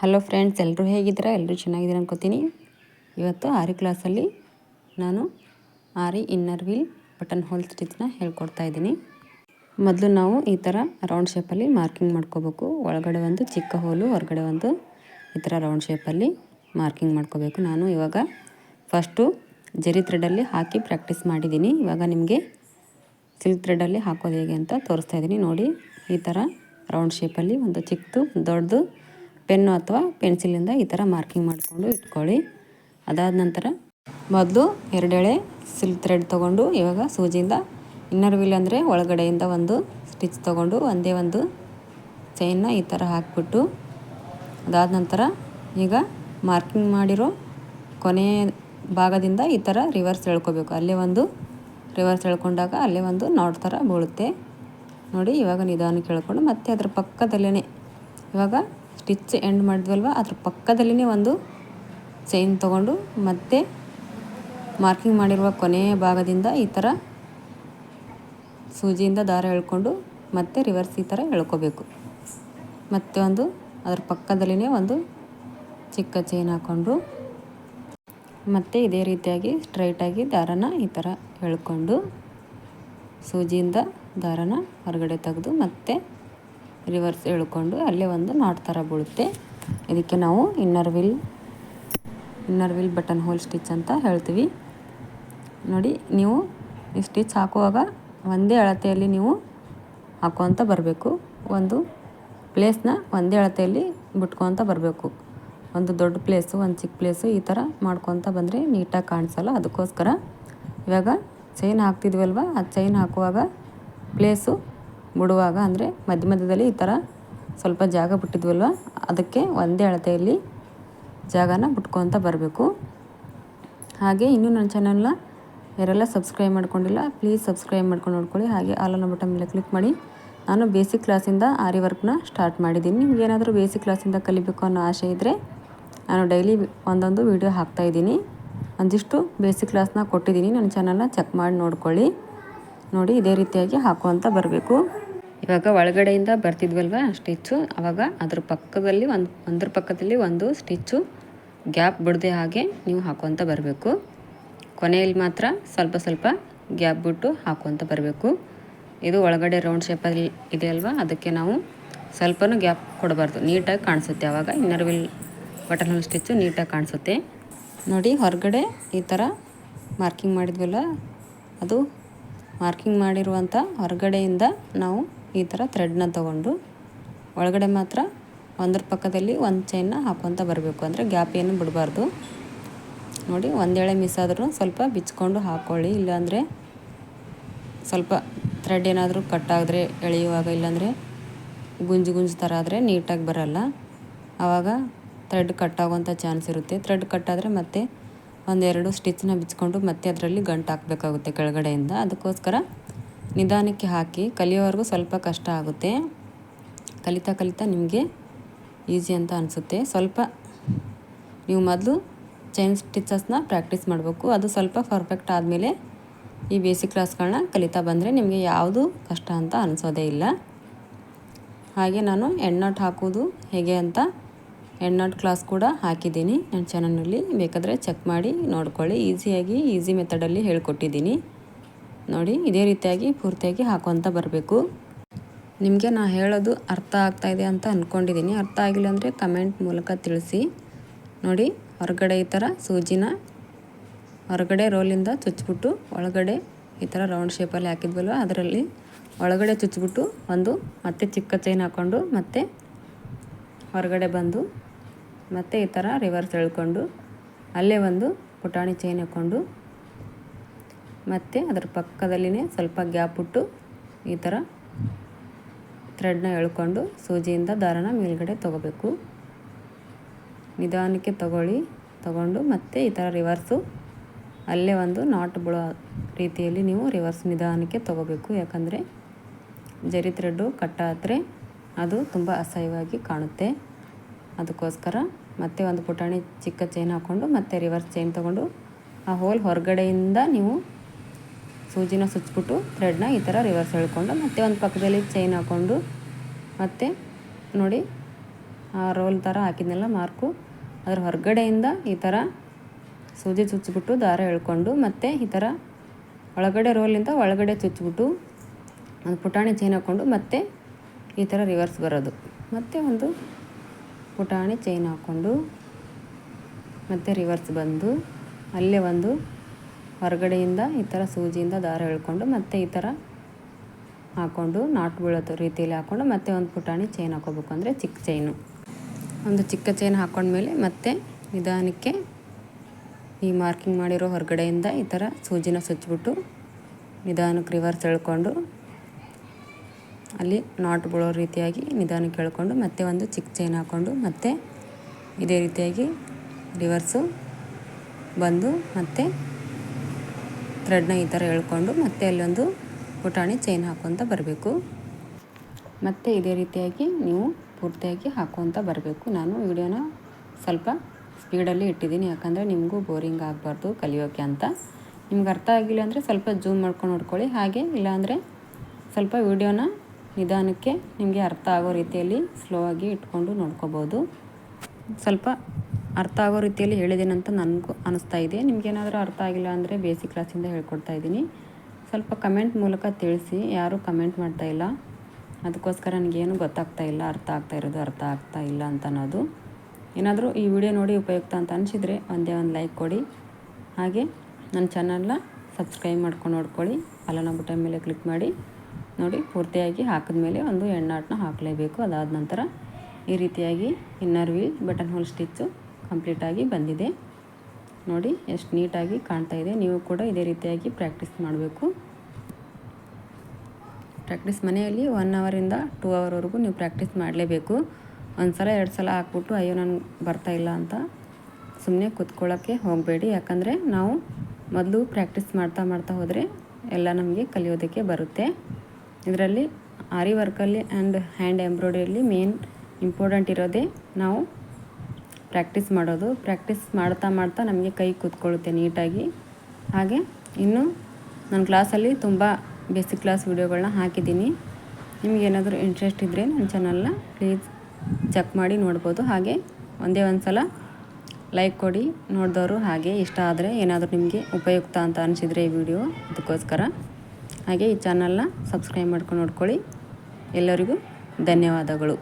Hello friends ಎಲ್ಲರೂ ಹೇಗಿದ್ದೀರಾ? ಎಲ್ಲರೂ ಚೆನ್ನಾಗಿದ್ದೀರ ಅನ್ಕೋತೀನಿ. ಇವತ್ತು ಆರಿ ಕ್ಲಾಸಲ್ಲಿ ನಾನು aari inner wheel button hole ಸ್ಟಿಚ್ನ ಹೇಳ್ಕೊಡ್ತಾ ಇದ್ದೀನಿ. ಮೊದಲು ನಾವು ಈ ಥರ ರೌಂಡ್ ಶೇಪಲ್ಲಿ ಮಾರ್ಕಿಂಗ್ ಮಾಡ್ಕೋಬೇಕು. ಒಳಗಡೆ ಒಂದು ಚಿಕ್ಕ ಹೋಲು ಹೊರಗಡೆ ಒಂದು ಈ ಥರ ರೌಂಡ್ ಶೇಪಲ್ಲಿ ಮಾರ್ಕಿಂಗ್ ಮಾಡ್ಕೋಬೇಕು. ನಾನು ಇವಾಗ ಫಸ್ಟು ಜರಿ ಥ್ರೆಡಲ್ಲಿ ಹಾಕಿ ಪ್ರಾಕ್ಟೀಸ್ ಮಾಡಿದ್ದೀನಿ. ಇವಾಗ ನಿಮಗೆ ಸಿಲ್ಕ್ ಥ್ರೆಡಲ್ಲಿ ಹಾಕೋದು ಹೇಗೆ ಅಂತ ತೋರಿಸ್ತಾ ಇದ್ದೀನಿ. ನೋಡಿ, ಈ ಥರ ರೌಂಡ್ ಶೇಪಲ್ಲಿ ಒಂದು ಚಿಕ್ಕದು ದೊಡ್ಡದು ಪೆನ್ನು ಅಥವಾ ಪೆನ್ಸಿಲಿಂದ ಈ ಥರ ಮಾರ್ಕಿಂಗ್ ಮಾಡಿಕೊಂಡು ಇಟ್ಕೊಳ್ಳಿ. ಅದಾದ ನಂತರ ಮೊದಲು ಎರಡೆಳೆ ಸಿಲ್ಕ್ ಥ್ರೆಡ್ ತೊಗೊಂಡು ಇವಾಗ ಸೂಜಿಯಿಂದ ಇನ್ನರ್ ವೀಲ್ ಅಂದರೆ ಒಳಗಡೆಯಿಂದ ಒಂದು ಸ್ಟಿಚ್ ತೊಗೊಂಡು ಒಂದೇ ಒಂದು ಚೈನ್ನ ಈ ಥರ ಹಾಕಿಬಿಟ್ಟು ಅದಾದ ನಂತರ ಈಗ ಮಾರ್ಕಿಂಗ್ ಮಾಡಿರೋ ಕೊನೆಯ ಭಾಗದಿಂದ ಈ ಥರ ರಿವರ್ಸ್ ಎಳ್ಕೊಬೇಕು. ಅಲ್ಲೇ ಒಂದು ರಿವರ್ಸ್ ಎಳ್ಕೊಂಡಾಗ ಅಲ್ಲೇ ಒಂದು ನಾಟ್ ಥರ ಬೀಳುತ್ತೆ. ನೋಡಿ ಇವಾಗ ನಿಧಾನಕ್ಕೆ ಎಳ್ಕೊಂಡು ಮತ್ತೆ ಅದರ ಪಕ್ಕದಲ್ಲೇ ಇವಾಗ ಸ್ಟಿಚ್ ಎಂಡ್ ಮಾಡಿದ್ವಲ್ವ? ಅದ್ರ ಪಕ್ಕದಲ್ಲಿನೇ ಒಂದು ಚೈನ್ ತೊಗೊಂಡು ಮತ್ತೆ ಮಾರ್ಕಿಂಗ್ ಮಾಡಿರುವ ಕೊನೆಯ ಭಾಗದಿಂದ ಈ ಥರ ಸೂಜಿಯಿಂದ ದಾರ ಎಳ್ಕೊಂಡು ಮತ್ತೆ ರಿವರ್ಸ್ ಈ ಥರ ಎಳ್ಕೋಬೇಕು. ಮತ್ತೆ ಒಂದು ಅದ್ರ ಪಕ್ಕದಲ್ಲಿನೇ ಒಂದು ಚಿಕ್ಕ ಚೈನ್ ಹಾಕ್ಕೊಂಡು ಮತ್ತು ಇದೇ ರೀತಿಯಾಗಿ ಸ್ಟ್ರೈಟಾಗಿ ದಾರನ ಈ ಥರ ಎಳ್ಕೊಂಡು ಸೂಜಿಯಿಂದ ದಾರನ ಹೊರಗಡೆ ತೆಗೆದು ಮತ್ತೆ ರಿವರ್ಸ್ ಎಳ್ಕೊಂಡು ಅಲ್ಲೇ ಒಂದು ನಾಟ್ ಥರ ಬೀಳುತ್ತೆ. ಇದಕ್ಕೆ ನಾವು inner wheel inner wheel button hole stitch ಅಂತ ಹೇಳ್ತೀವಿ. ನೋಡಿ, ನೀವು ಈ ಸ್ಟಿಚ್ ಹಾಕುವಾಗ ಒಂದೇ ಅಳತೆಯಲ್ಲಿ ನೀವು ಹಾಕುವಂತ ಬರಬೇಕು. ಒಂದು ಪ್ಲೇಸ್ನ ಒಂದೇ ಅಳತೆಯಲ್ಲಿ ಬಿಟ್ಕೊತ ಬರಬೇಕು. ಒಂದು ದೊಡ್ಡ ಪ್ಲೇಸು ಒಂದು ಚಿಕ್ಕ ಪ್ಲೇಸು ಈ ಥರ ಮಾಡ್ಕೊತ ಬಂದರೆ ನೀಟಾಗಿ ಕಾಣಿಸಲ್ಲ, ಅದಕ್ಕೋಸ್ಕರ. ಇವಾಗ ಚೈನ್ ಹಾಕ್ತಿದ್ವಲ್ವ, ಆ ಚೈನ್ ಹಾಕುವಾಗ ಪ್ಲೇಸು ಬಿಡುವಾಗ ಅಂದರೆ ಮಧ್ಯ ಮಧ್ಯದಲ್ಲಿ ಈ ಥರ ಸ್ವಲ್ಪ ಜಾಗ ಬಿಟ್ಟಿದ್ವಲ್ವ? ಅದಕ್ಕೆ ಒಂದೇ ಅಳತೆಯಲ್ಲಿ ಜಾಗನ ಬಿಟ್ಕೊತ ಬರಬೇಕು. ಹಾಗೆ ಇನ್ನೂ ನನ್ನ ಚಾನಲ್ನ ಯಾರೆಲ್ಲ ಸಬ್ಸ್ಕ್ರೈಬ್ ಮಾಡ್ಕೊಂಡಿಲ್ಲ ಪ್ಲೀಸ್ ಸಬ್ಸ್ಕ್ರೈಬ್ ಮಾಡ್ಕೊಂಡು ನೋಡ್ಕೊಳ್ಳಿ. ಹಾಗೆ ಆಲನ್ನ ಬಟನ್ ಮೇಲೆ ಕ್ಲಿಕ್ ಮಾಡಿ. ನಾನು ಬೇಸಿಕ್ ಕ್ಲಾಸಿಂದ ಆರಿ ವರ್ಕ್ನ ಸ್ಟಾರ್ಟ್ ಮಾಡಿದ್ದೀನಿ. ನಿಮ್ಗೆ ಏನಾದರೂ ಬೇಸಿಕ್ ಕ್ಲಾಸಿಂದ ಕಲಿಬೇಕು ಅನ್ನೋ ಆಸೆ ಇದ್ದರೆ ನಾನು ಡೈಲಿ ಒಂದೊಂದು ವೀಡಿಯೋ ಹಾಕ್ತಾಯಿದ್ದೀನಿ ಒಂದಿಷ್ಟು ಬೇಸಿಕ್ ಕ್ಲಾಸ್ನ ಕೊಟ್ಟಿದ್ದೀನಿ. ನನ್ನ ಚಾನಲ್ನ ಚೆಕ್ ಮಾಡಿ ನೋಡ್ಕೊಳ್ಳಿ. ನೋಡಿ ಇದೇ ರೀತಿಯಾಗಿ ಹಾಕುವಂತ ಬರಬೇಕು. ಇವಾಗ ಒಳಗಡೆಯಿಂದ ಬರ್ತಿದ್ವಲ್ವ ಸ್ಟಿಚ್ಚು? ಆವಾಗ ಅದ್ರ ಪಕ್ಕದಲ್ಲಿ ಒಂದು, ಒಂದ್ರ ಪಕ್ಕದಲ್ಲಿ ಒಂದು ಸ್ಟಿಚ್ಚು ಗ್ಯಾಪ್ ಬಿಡದೆ ಹಾಗೆ ನೀವು ಹಾಕುವಂತ ಬರಬೇಕು. ಕೊನೆಯಲ್ಲಿ ಮಾತ್ರ ಸ್ವಲ್ಪ ಸ್ವಲ್ಪ ಗ್ಯಾಪ್ ಬಿಟ್ಟು ಹಾಕುವಂತ ಬರಬೇಕು. ಇದು ಒಳಗಡೆ ರೌಂಡ್ ಶೇಪಲ್ಲಿ ಇದೆ ಅಲ್ವಾ? ಅದಕ್ಕೆ ನಾವು ಸ್ವಲ್ಪನೂ ಗ್ಯಾಪ್ ಕೊಡಬಾರ್ದು. ನೀಟಾಗಿ ಕಾಣಿಸುತ್ತೆ ಆವಾಗ inner wheel button hole stitch ನೀಟಾಗಿ ಕಾಣಿಸುತ್ತೆ. ನೋಡಿ, ಹೊರಗಡೆ ಈ ಥರ ಮಾರ್ಕಿಂಗ್ ಮಾಡಿದ್ವಲ್ಲ? ಅದು ಮಾರ್ಕಿಂಗ್ ಮಾಡಿರುವಂಥ ಹೊರಗಡೆಯಿಂದ ನಾವು ಈ ಥರ ಥ್ರೆಡ್ನ ತಗೊಂಡು ಒಳಗಡೆ ಮಾತ್ರ ಒಂದರ ಪಕ್ಕದಲ್ಲಿ ಒಂದು ಚೈನ್ನ ಹಾಕೊತ ಬರಬೇಕು. ಅಂದರೆ ಗ್ಯಾಪ್ ಏನು ಬಿಡಬಾರ್ದು. ನೋಡಿ ಒಂದೇಳೆ ಮಿಸ್ ಆದ್ರೂ ಸ್ವಲ್ಪ ಬಿಚ್ಕೊಂಡು ಹಾಕ್ಕೊಳ್ಳಿ ಇಲ್ಲಾಂದರೆ ಸ್ವಲ್ಪ ಥ್ರೆಡ್ ಏನಾದರೂ ಕಟ್ಟಾದರೆ ಎಳೆಯುವಾಗ ಇಲ್ಲಾಂದರೆ ಗುಂಜು ಗುಂಜು ಥರ ಆದರೆ ನೀಟಾಗಿ ಬರಲ್ಲ. ಆವಾಗ ಥ್ರೆಡ್ ಕಟ್ಟಾಗುವಂಥ ಚಾನ್ಸ್ ಇರುತ್ತೆ. ಥ್ರೆಡ್ ಕಟ್ಟಾದರೆ ಮತ್ತೆ ಒಂದೆರಡು ಸ್ಟಿಚ್ನ ಬಿಚ್ಕೊಂಡು ಮತ್ತೆ ಅದರಲ್ಲಿ ಗಂಟು ಹಾಕಬೇಕಾಗುತ್ತೆ ಕೆಳಗಡೆಯಿಂದ. ಅದಕ್ಕೋಸ್ಕರ ನಿಧಾನಕ್ಕೆ ಹಾಕಿ ಕಲಿಯೋವರೆಗೂ ಸ್ವಲ್ಪ ಕಷ್ಟ ಆಗುತ್ತೆ. ಕಲಿತಾ ಕಲಿತಾ ನಿಮಗೆ ಈಸಿ ಅಂತ ಅನಿಸುತ್ತೆ. ಸ್ವಲ್ಪ ನೀವು ಮೊದಲು ಚೈನ್ ಸ್ಟಿಚಸ್ನ ಪ್ರಾಕ್ಟೀಸ್ ಮಾಡಬೇಕು. ಅದು ಸ್ವಲ್ಪ ಪರ್ಫೆಕ್ಟ್ ಆದಮೇಲೆ ಈ ಬೇಸಿಕ್ ಕ್ಲಾಸ್ಗಳನ್ನ ಕಲಿತಾ ಬಂದರೆ ನಿಮಗೆ ಯಾವುದು ಕಷ್ಟ ಅಂತ ಅನಿಸೋದೇ ಇಲ್ಲ. ಹಾಗೆ ನಾನು ಎಣ್ಣಾಟ್ ಹಾಕೋದು ಹೇಗೆ ಅಂತ ಎಣ್ಣಾಟ್ ಕ್ಲಾಸ್ ಕೂಡ ಹಾಕಿದ್ದೀನಿ. ನನ್ನ ಚಾನಲ್ನಲ್ಲಿ ಬೇಕಾದರೆ ಚೆಕ್ ಮಾಡಿ, ನೋಡ್ಕೊಳ್ಳಿ. ಈಸಿಯಾಗಿ, ಈಸಿ ಮೆಥಡಲ್ಲಿ ಹೇಳ್ಕೊಟ್ಟಿದ್ದೀನಿ. ನೋಡಿ, ಇದೇ ರೀತಿಯಾಗಿ ಪೂರ್ತಿಯಾಗಿ ಹಾಕೊತ ಬರಬೇಕು. ನಿಮಗೆ ನಾ ಹೇಳೋದು ಅರ್ಥ ಆಗ್ತಾಯಿದೆ ಅಂತ ಅಂದ್ಕೊಂಡಿದ್ದೀನಿ ಅರ್ಥ ಆಗಿಲ್ಲ ಅಂದರೆ ಕಮೆಂಟ್ ಮೂಲಕ ತಿಳಿಸಿ. ನೋಡಿ, ಹೊರಗಡೆ ಈ ಥರ ಸೂಜಿನ ಹೊರಗಡೆ ರೋಲಿಂದ ಚುಚ್ಚಿಬಿಟ್ಟು ಒಳಗಡೆ ಈ ಥರ ರೌಂಡ್ ಶೇಪಲ್ಲಿ ಹಾಕಿದ್ವಲ್ವ, ಅದರಲ್ಲಿ ಒಳಗಡೆ ಚುಚ್ಚಿಬಿಟ್ಟು ಒಂದು ಮತ್ತೆ ಚಿಕ್ಕ ಚೈನ್ ಹಾಕ್ಕೊಂಡು ಮತ್ತೆ ಹೊರಗಡೆ ಬಂದು ಮತ್ತೆ ಈ ಥರ ರಿವರ್ಸ್ ಎಳ್ಕೊಂಡು ಅಲ್ಲೇ ಒಂದು ಪುಟಾಣಿ ಚೈನ್ ಹಾಕ್ಕೊಂಡು ಮತ್ತು ಅದರ ಪಕ್ಕದಲ್ಲಿನೇ ಸ್ವಲ್ಪ ಗ್ಯಾಪ್ ಬಿಟ್ಟು ಈ ಥರ ಥ್ರೆಡ್ನ ಎಳ್ಕೊಂಡು ಸೂಜಿಯಿಂದ ದಾರನ ಮೇಲ್ಗಡೆ ತೊಗೋಬೇಕು. ನಿಧಾನಕ್ಕೆ ತಗೊಳ್ಳಿ, ತಗೊಂಡು ಮತ್ತೆ ಈ ಥರ ರಿವರ್ಸು ಅಲ್ಲೇ ಒಂದು ನಾಟ್ ಬಿಡೋ ರೀತಿಯಲ್ಲಿ ನೀವು ರಿವರ್ಸ್ ನಿಧಾನಕ್ಕೆ ತೊಗೋಬೇಕು. ಯಾಕಂದರೆ ಜರಿ ಥ್ರೆಡ್ಡು ಕಟ್ಟಾದರೆ ಅದು ತುಂಬ ಅಸಹ್ಯವಾಗಿ ಕಾಣುತ್ತೆ. ಅದಕ್ಕೋಸ್ಕರ ಮತ್ತೆ ಒಂದು ಪುಟಾಣಿ ಚಿಕ್ಕ ಚೈನ್ ಹಾಕ್ಕೊಂಡು ಮತ್ತೆ ರಿವರ್ಸ್ ಚೈನ್ ತೊಗೊಂಡು ಆ ಹೋಲ್ ಹೊರಗಡೆಯಿಂದ ನೀವು ಸೂಜಿನ ಸುಚ್ಚಿಬಿಟ್ಟು ಥ್ರೆಡ್ನ ಈ ಥರ ರಿವರ್ಸ್ ಹೇಳ್ಕೊಂಡು ಮತ್ತೆ ಒಂದು ಪಕ್ಕದಲ್ಲಿ ಚೈನ್ ಹಾಕ್ಕೊಂಡು ಮತ್ತೆ ನೋಡಿ ಆ ರೋಲ್ ಥರ ಹಾಕಿದ್ನೆಲ್ಲ ಮಾರ್ಕು ಅದ್ರ ಹೊರಗಡೆಯಿಂದ ಈ ಥರ ಸೂಜಿ ಚುಚ್ಚಿಬಿಟ್ಟು ದಾರ ಎಳ್ಕೊಂಡು ಮತ್ತೆ ಈ ಥರ ಒಳಗಡೆ ರೋಲಿಂದ ಒಳಗಡೆ ಚುಚ್ಚಿಬಿಟ್ಟು ಒಂದು ಪುಟಾಣಿ ಚೈನ್ ಹಾಕ್ಕೊಂಡು ಮತ್ತೆ ಈ ಥರ ರಿವರ್ಸ್ ಬರೋದು. ಮತ್ತು ಒಂದು ಪುಟಾಣಿ ಚೈನ್ ಹಾಕ್ಕೊಂಡು ಮತ್ತು ರಿವರ್ಸ್ ಬಂದು ಅಲ್ಲೇ ಒಂದು ಹೊರಗಡೆಯಿಂದ ಈ ಥರ ಸೂಜಿಯಿಂದ ದಾರ ಎಳ್ಕೊಂಡು ಮತ್ತೆ ಈ ಥರ ಹಾಕ್ಕೊಂಡು ನಾಟ್ ಬೀಳೋದು ರೀತಿಯಲ್ಲಿ ಹಾಕ್ಕೊಂಡು ಮತ್ತೆ ಒಂದು ಪುಟಾಣಿ ಚೈನ್ ಹಾಕೋಬೇಕು ಅಂದರೆ ಚಿಕ್ಕ ಚೈನು ಒಂದು ಚಿಕ್ಕ ಚೈನ್ ಹಾಕ್ಕೊಂಡ್ಮೇಲೆ ಮತ್ತೆ ನಿಧಾನಕ್ಕೆ ಈ ಮಾರ್ಕಿಂಗ್ ಮಾಡಿರೋ ಹೊರಗಡೆಯಿಂದ ಈ ಥರ ಸೂಜಿನ ಸುಚ್ಚಿಬಿಟ್ಟು ನಿಧಾನಕ್ಕೆ ರಿವರ್ಸ್ ಎಳ್ಕೊಂಡು ಅಲ್ಲಿ ನಾಟ್ ಬೀಳೋ ರೀತಿಯಾಗಿ ನಿಧಾನ ಕೇಳಿಕೊಂಡು ಮತ್ತೆ ಒಂದು ಚಿಕ್ಕ ಚೈನ್ ಹಾಕ್ಕೊಂಡು ಮತ್ತೆ ಇದೇ ರೀತಿಯಾಗಿ ರಿವರ್ಸು ಬಂದು ಮತ್ತೆ ಥ್ರೆಡ್ನ ಈ ಥರ ಎಳ್ಕೊಂಡು ಮತ್ತೆ ಅಲ್ಲೊಂದು ಪುಟಾಣಿ ಚೈನ್ ಹಾಕೊತ ಬರಬೇಕು. ಮತ್ತೆ ಇದೇ ರೀತಿಯಾಗಿ ನೀವು ಪೂರ್ತಿಯಾಗಿ ಹಾಕೊತ ಬರಬೇಕು. ನಾನು ವಿಡಿಯೋನ ಸ್ವಲ್ಪ ಸ್ಪೀಡಲ್ಲಿ ಇಟ್ಟಿದ್ದೀನಿ. ಯಾಕಂದರೆ ನಿಮಗೂ ಬೋರಿಂಗ್ ಆಗಬಾರ್ದು ಕಲಿಯೋಕ್ಕೆ ಅಂತ. ನಿಮ್ಗೆ ಅರ್ಥ ಆಗಿಲ್ಲ ಅಂದರೆ ಸ್ವಲ್ಪ ಜೂಮ್ ಮಾಡ್ಕೊಂಡು ನೋಡ್ಕೊಳ್ಳಿ. ಹಾಗೆ ಇಲ್ಲಾಂದರೆ ಸ್ವಲ್ಪ ವಿಡಿಯೋನ ನಿಧಾನಕ್ಕೆ ನಿಮಗೆ ಅರ್ಥ ಆಗೋ ರೀತಿಯಲ್ಲಿ ಸ್ಲೋ ಆಗಿ ಇಟ್ಕೊಂಡು ನೋಡ್ಕೋಬೋದು. ಸ್ವಲ್ಪ ಅರ್ಥ ಆಗೋ ರೀತಿಯಲ್ಲಿ ಹೇಳಿದ್ದೀನಂತ ನನಗೂ ಅನಿಸ್ತಾ ಇದೆ. ನಿಮಗೇನಾದರೂ ಅರ್ಥ ಆಗಿಲ್ಲ ಅಂದರೆ ಬೇಸಿಕ್ ಕ್ಲಾಸಿಂದ ಹೇಳ್ಕೊಡ್ತಾ ಇದ್ದೀನಿ. ಸ್ವಲ್ಪ ಕಮೆಂಟ್ ಮೂಲಕ ತಿಳಿಸಿ. ಯಾರೂ ಕಮೆಂಟ್ ಮಾಡ್ತಾ ಇಲ್ಲ. ಅದಕ್ಕೋಸ್ಕರ ನನಗೇನು ಗೊತ್ತಾಗ್ತಾ ಇಲ್ಲ, ಅರ್ಥ ಆಗ್ತಾ ಇರೋದು, ಅರ್ಥ ಆಗ್ತಾ ಇಲ್ಲ ಅಂತ ಅನ್ನೋದು. ಏನಾದರೂ ಈ ವಿಡಿಯೋ ನೋಡಿ ಉಪಯುಕ್ತ ಅಂತ ಅನಿಸಿದರೆ ಒಂದೇ ಒಂದು ಲೈಕ್ ಕೊಡಿ. ಹಾಗೆ ನನ್ನ ಚಾನಲ್ನ ಸಬ್ಸ್ಕ್ರೈಬ್ ಮಾಡ್ಕೊಂಡು ನೋಡ್ಕೊಳ್ಳಿ. ಅಲ್ಲನ ಬಟನ್ ಮೇಲೆ ಕ್ಲಿಕ್ ಮಾಡಿ. ನೋಡಿ, ಪೂರ್ತಿಯಾಗಿ ಹಾಕಿದ್ಮೇಲೆ ಒಂದು ಎಣ್ಣಾಟನ್ನ ಹಾಕಲೇಬೇಕು. ಅದಾದ ನಂತರ ಈ ರೀತಿಯಾಗಿ inner wheel button hole stitch ಕಂಪ್ಲೀಟಾಗಿ ಬಂದಿದೆ. ನೋಡಿ, ಎಷ್ಟು ನೀಟಾಗಿ ಕಾಣ್ತಾ ಇದೆ. ನೀವು ಕೂಡ ಇದೇ ರೀತಿಯಾಗಿ ಪ್ರಾಕ್ಟೀಸ್ ಮಾಡಬೇಕು. ಪ್ರಾಕ್ಟೀಸ್ ಮನೆಯಲ್ಲಿ ಒನ್ ಅವರಿಂದ ಟೂ ಅವರ್ವರೆಗೂ ನೀವು ಪ್ರಾಕ್ಟೀಸ್ ಮಾಡಲೇಬೇಕು. ಒಂದು ಸಲ ಎರಡು ಸಲ ಹಾಕ್ಬಿಟ್ಟು, ಅಯ್ಯೋ ನನಗೆ ಬರ್ತಾಯಿಲ್ಲ ಅಂತ ಸುಮ್ಮನೆ ಕೂತ್ಕೊಳ್ಳೋಕ್ಕೆ ಹೋಗಬೇಡಿ. ಯಾಕಂದರೆ ನಾವು ಮೊದಲು ಪ್ರಾಕ್ಟೀಸ್ ಮಾಡ್ತಾ ಮಾಡ್ತಾ ಹೋದರೆ ಎಲ್ಲ ನಮಗೆ ಕಲಿಯೋದಕ್ಕೆ ಬರುತ್ತೆ. ಇದರಲ್ಲಿ ಆರಿ ವರ್ಕಲ್ಲಿ ಆ್ಯಂಡ್ ಹ್ಯಾಂಡ್ ಎಂಬ್ರಾಯ್ಡ್ರಿಯಲ್ಲಿ ಮೇನ್ ಇಂಪಾರ್ಟೆಂಟ್ ಇರೋದೇ ನಾವು ಪ್ರಾಕ್ಟೀಸ್ ಮಾಡೋದು. ಪ್ರಾಕ್ಟೀಸ್ ಮಾಡ್ತಾ ಮಾಡ್ತಾ ನಮಗೆ ಕೈ ಕೂತ್ಕೊಳ್ಳುತ್ತೆ ನೀಟಾಗಿ. ಹಾಗೆ ಇನ್ನು ನನ್ನ ಕ್ಲಾಸಲ್ಲಿ ತುಂಬ ಬೇಸಿಕ್ ಕ್ಲಾಸ್ ವೀಡಿಯೋಗಳನ್ನ ಹಾಕಿದ್ದೀನಿ. ನಿಮಗೇನಾದರೂ ಇಂಟ್ರೆಸ್ಟ್ ಇದ್ದರೆ ನನ್ನ ಚಾನಲ್ನ ಪ್ಲೀಸ್ ಚೆಕ್ ಮಾಡಿ ನೋಡ್ಬೋದು. ಹಾಗೆ ಒಂದೇ ಒಂದು ಸಲ ಲೈಕ್ ಕೊಡಿ. ನೋಡಿದವರು ಹಾಗೆ ಇಷ್ಟ ಆದರೆ ಏನಾದರೂ ನಿಮಗೆ ಉಪಯುಕ್ತ ಅಂತ ಅನಿಸಿದರೆ ಈ ವಿಡಿಯೋ. ಅದಕ್ಕೋಸ್ಕರ ಹಾಗೆ ಈ ಚಾನಲ್ನ ಸಬ್ಸ್ಕ್ರೈಬ್ ಮಾಡ್ಕೊಂಡು ನೋಡ್ಕೊಳ್ಳಿ. ಎಲ್ಲರಿಗೂ ಧನ್ಯವಾದಗಳು.